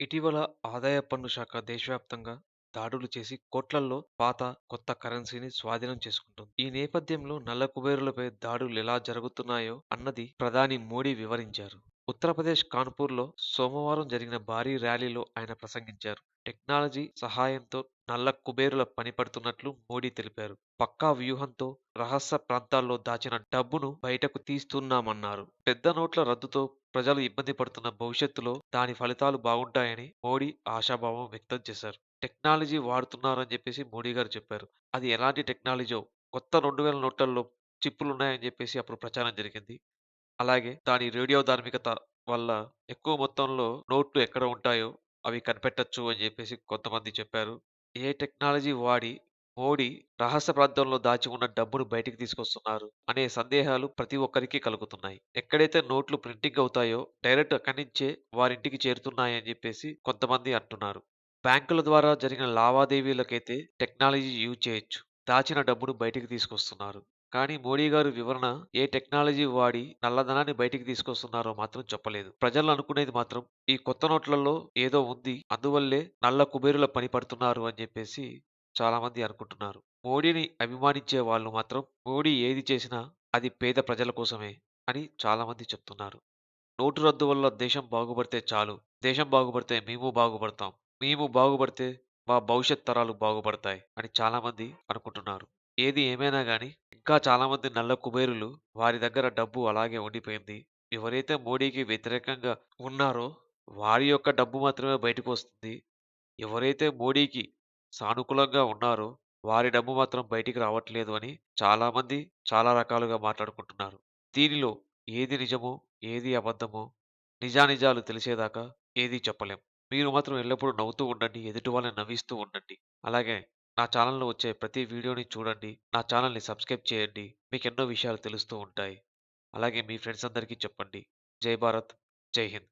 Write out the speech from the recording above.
ఇటీవల ఆదాయ పన్ను శాఖ దేశవ్యాప్తంగా దాడులు చేసి కోట్లల్లో పాత, కొత్త కరెన్సీని స్వాధీనం చేసుకుంటుంది. ఈ నేపథ్యంలో నల్ల కుబేరులపై దాడులు ఎలా జరుగుతున్నాయో అన్నది ప్రధాని మోడీ వివరించారు. ఉత్తరప్రదేశ్ కాన్పూర్‌లో సోమవారం జరిగిన భారీ ర్యాలీలో ఆయన ప్రసంగించారు. టెక్నాలజీ సహాయంతో నల్ల కుబేరుల పనిపడుతున్నట్లు మోడీ తెలిపారు. పక్కా వ్యూహంతో రహస్య ప్రాంతాల్లో దాచిన డబ్బును బయటకు తీస్తున్నామన్నారు. పెద్ద నోట్ల రద్దుతో ప్రజలు ఇబ్బంది పడుతున్న భవిష్యత్తులో దాని ఫలితాలు బాగుంటాయని మోడీ ఆశాభావం వ్యక్తం చేశారు. టెక్నాలజీ వాడుతున్నారని చెప్పేసి మోడీ గారు చెప్పారు. అది ఎలాంటి టెక్నాలజీ కొత్త 2000 నోట్లలో చిప్పులున్నాయని చెప్పేసి అప్పుడు ప్రచారం జరిగింది. అలాగే దాని రేడియో ధార్మికత వల్ల ఎక్కువ మొత్తంలో నోట్లు ఎక్కడ ఉంటాయో అవి కనిపెట్టొచ్చు అని చెప్పేసి కొంతమంది చెప్పారు. ఏ టెక్నాలజీ వాడి మోడీ రహస్య ప్రాంతంలో దాచి ఉన్న డబ్బును బయటికి తీసుకొస్తున్నారు అనే సందేహాలు ప్రతి ఒక్కరికి కలుగుతున్నాయి. ఎక్కడైతే నోట్లు ప్రింటింగ్ అవుతాయో డైరెక్ట్ అక్కడి నుంచే వారింటికి చేరుతున్నాయని చెప్పేసి కొంతమంది అంటున్నారు. బ్యాంకుల ద్వారా జరిగిన లావాదేవీలకైతే టెక్నాలజీ యూజ్ చేయొచ్చు. దాచిన డబ్బును బయటికి తీసుకొస్తున్నారు. కానీ మోడీ గారు వివరణ ఏ టెక్నాలజీ వాడి నల్లధనాన్ని బయటికి తీసుకొస్తున్నారో మాత్రం చెప్పలేదు. ప్రజలు అనుకునేది మాత్రం ఈ కొత్త నోట్లలో ఏదో ఉంది. అందువల్లే నల్ల కుబేరుల పని పడుతున్నారు అని చెప్పేసి చాలామంది అనుకుంటున్నారు. మోడీని అభిమానించే వాళ్ళు మాత్రం మోడీ ఏది చేసినా అది పేద ప్రజల కోసమే అని చాలామంది చెప్తున్నారు. నోటు రద్దు వల్ల దేశం బాగుపడితే చాలు. దేశం బాగుపడితే మేము బాగుపడతాం. మేము బాగుపడితే మా భవిష్యత్ తరాలు బాగుపడతాయి అని చాలామంది అనుకుంటున్నారు. ఏది ఏమైనా కానీ ఇంకా చాలామంది నల్ల కుబేరులు వారి దగ్గర డబ్బు అలాగే ఉండిపోయింది. ఎవరైతే మోడీకి వ్యతిరేకంగా ఉన్నారో వారి యొక్క డబ్బు మాత్రమే బయటకు వస్తుంది. ఎవరైతే మోడీకి సానుకూలంగా ఉన్నారో వారి డబ్బు మాత్రం బయటికి రావట్లేదు అని చాలామంది చాలా రకాలుగా మాట్లాడుకుంటున్నారు. దీనిలో ఏది నిజమో, ఏది అబద్ధమో నిజానిజాలు తెలిసేదాకా ఏదీ చెప్పలేం. మీరు మాత్రం ఎల్లప్పుడూ నవ్వుతూ ఉండండి. ఎదుటి వాళ్ళని నవ్విస్తూ ఉండండి. అలాగే నా ఛానల్లో వచ్చే ప్రతి వీడియోని చూడండి. నా ఛానల్ని సబ్స్క్రైబ్ చేయండి. మీకు ఎన్నో విషయాలు తెలుస్తూ ఉంటాయి. అలాగే మీ ఫ్రెండ్స్ అందరికీ చెప్పండి. జై భారత్! జై హింద్!